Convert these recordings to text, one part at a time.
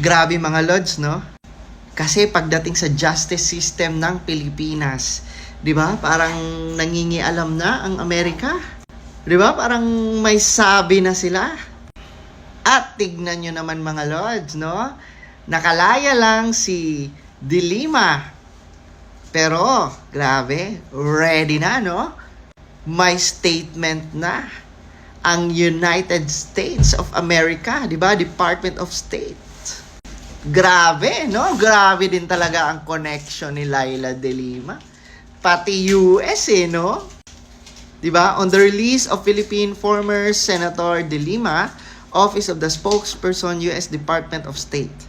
Grabe mga lods, no? Kasi pagdating sa justice system ng Pilipinas, 'di ba? Parang nangingialam na ang Amerika. 'Di ba? Parang may sabi na sila. At tignan nyo naman mga lods, no? Nakalaya lang si Dilima. Pero, grabe, ready na, no? May statement na ang United States of America, di ba? Department of State. Grabe, no? Grabe din talaga ang connection ni Laila De Lima. Pati US, eh, no? Di ba? On the release of Philippine former Senator De Lima, Office of the Spokesperson, U.S. Department of State.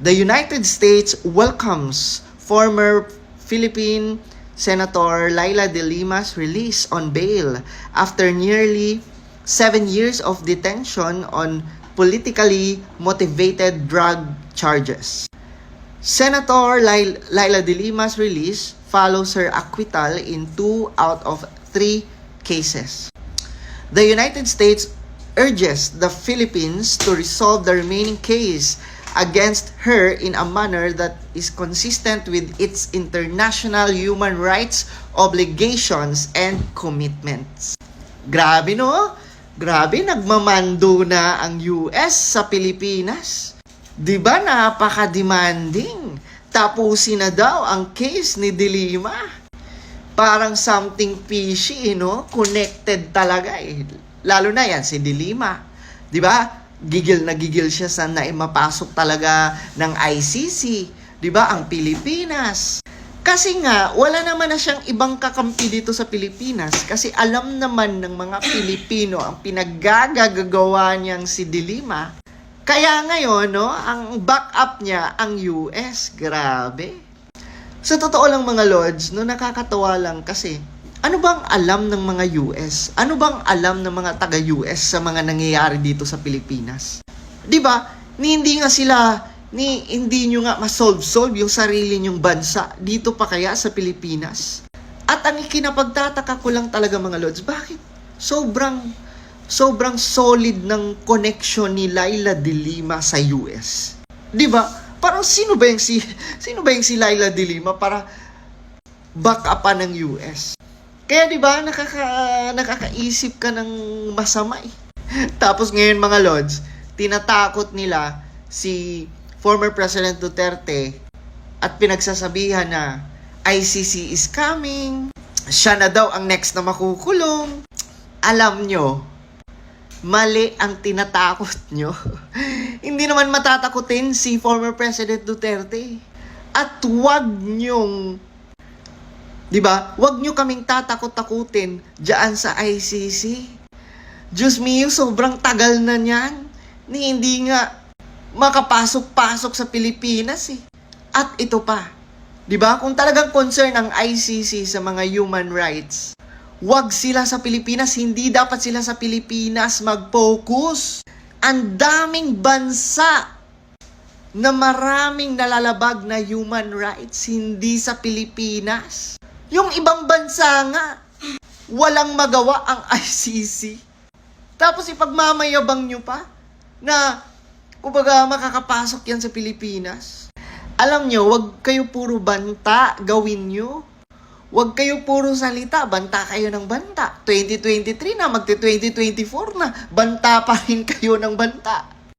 The United States welcomes former Philippine Senator Laila De Lima's release on bail after nearly seven years of detention on politically motivated drug charges. Senator Lai- Laila Lima's release follows her acquittal in two out of three cases. The United States urges the Philippines to resolve the remaining case against her in a manner that is consistent with its international human rights obligations and commitments. Grabe no? Grabe, nagmamando na ang US sa Pilipinas. Di ba napaka-demanding? Tapusin na daw ang case ni Dilima. Parang something fishy, eh, no? Connected talaga eh. Lalo na yan, si Dilima. Di ba? Gigil na gigil siya sa na mapasok talaga ng ICC. Di ba? Ang Pilipinas. Kasi nga, wala naman na siyang ibang kakampi dito sa Pilipinas kasi alam naman ng mga Pilipino ang pinaggagagawa niyang si Dilima. Kaya ngayon, no, ang backup niya ang US. Grabe. Sa totoo lang mga lords, no, nakakatawa lang kasi ano bang alam ng mga US? Ano bang alam ng mga taga-US sa mga nangyayari dito sa Pilipinas? 'Di ba? Ni hindi nga sila ni hindi nyo nga ma-solve-solve yung sarili nyong bansa dito pa kaya sa Pilipinas. At ang ikinapagtataka ko lang talaga mga lords, bakit sobrang sobrang solid ng connection ni Laila De Lima sa US? 'Di ba? Parang sino ba yung si sino ba yung si Laila De Lima para back upan ng US? Kaya 'di ba nakaka nakakaisip ka ng masama eh. Tapos ngayon mga lords, tinatakot nila si former President Duterte at pinagsasabihan na ICC is coming. Siya na daw ang next na makukulong. Alam nyo, mali ang tinatakot nyo. Hindi naman matatakutin si former President Duterte. At wag nyong 'Di ba? Huwag nyo kaming tatakot-takutin diyan sa ICC. Diyos mio, sobrang tagal na niyan. Ni hindi nga makapasok-pasok sa Pilipinas eh. At ito pa. 'Di ba? Kung talagang concern ang ICC sa mga human rights, wag sila sa Pilipinas, hindi dapat sila sa Pilipinas mag-focus. Ang daming bansa na maraming nalalabag na human rights hindi sa Pilipinas. Yung ibang bansa nga, walang magawa ang ICC. Tapos ipagmamayabang nyo pa na kumbaga makakapasok yan sa Pilipinas. Alam nyo, wag kayo puro banta gawin nyo. Wag kayo puro salita, banta kayo ng banta. 2023 na, magti 2024 na, banta pa rin kayo ng banta.